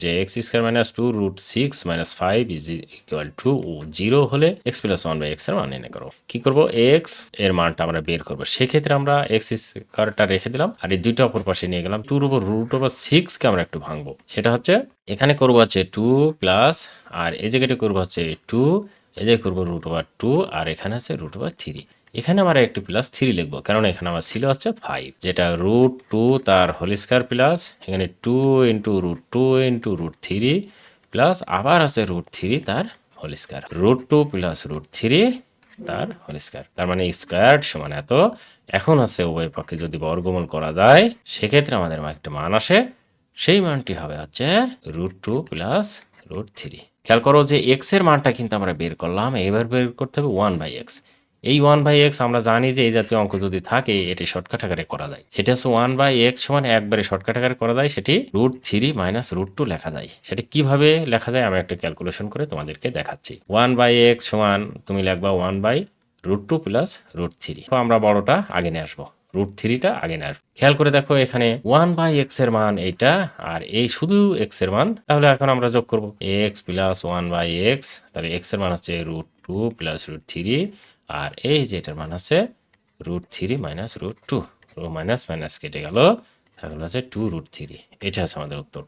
যে X square minus two root six minus five is equal to zero হলে x plus one by এক্সের মান নির্ণয় করো। কি করব? এক্সের মানটা আমরা বের করব। সেক্ষেত্রে আমরা এক্স স্কোয়ারটা রেখে দিলাম আর এই দুইটা অপর পাশে নিয়ে গেলাম। টুর উপর রুট ওভার সিক্সকে আমরা একটু ভাঙবো। সেটা হচ্ছে এখানে করব হচ্ছে টু প্লাস আর এই জায়গাটা করব হচ্ছে টু এই জায়গায় করব রুট ওভার টু আর এখানে আছে রুট ওভার থ্রি এখানে আমরা একটি প্লাস থ্রি লিখব কারণ এখানে আমার ছিল হচ্ছে ফাইভ যেটা রুট টু তার হোল স্কোয়ার প্লাস এখানে two into root two into root three plus আবার আছে রুট থ্রি তার whole square root two plus root three তার হোল স্কোয়ার তার মানে স্কোয়ার সমান এত, এখন আছে উভয় পক্ষে যদি বর্গমূল করা যায়, সেক্ষেত্রে আমাদের একটা মান আসে, সেই মানটি হবে হচ্ছে root two plus root three খেয়াল করো যে এক্সের মানটা কিন্তু আমরা বের করলাম, এবার বের করতে হবে ওয়ান বাই এক্স এই ওয়ান বাই এক্স আমরা জানি যে এই জাতীয় অঙ্ক যদি থাকে, এটি শর্টকাট আকারে করা যায়। সেটা হচ্ছে ওয়ান বাই এক্স সমান একবারে শর্টকাট আকারে করা যায়, সেটি root three minus root two লেখা যায়। সেটা কীভাবে লেখা যায়? আমি একটা ক্যালকুলেশন করে তোমাদেরকে দেখাচ্ছি। ওয়ান বাই এক্স সমান, তুমি লেখবা one by root two plus root three তো আমরা বড়টা আগে নিয়ে আসব। রুট থ্রিটা আগে নিয়ে আসব। খেয়াল করে দেখো এখানে ওয়ান বাই এক্সের মান এইটা, আর এই শুধু এক্সের মান। তাহলে এখন আমরা যোগ করব। X plus one by x তাহলে এক্সের মান হচ্ছে root two plus root three আর এই যেটার মান আছে root three minus root two minus minus কেটে গেল, তাহলে আছে টু রুট থ্রি এটা আছে আমাদের উত্তর।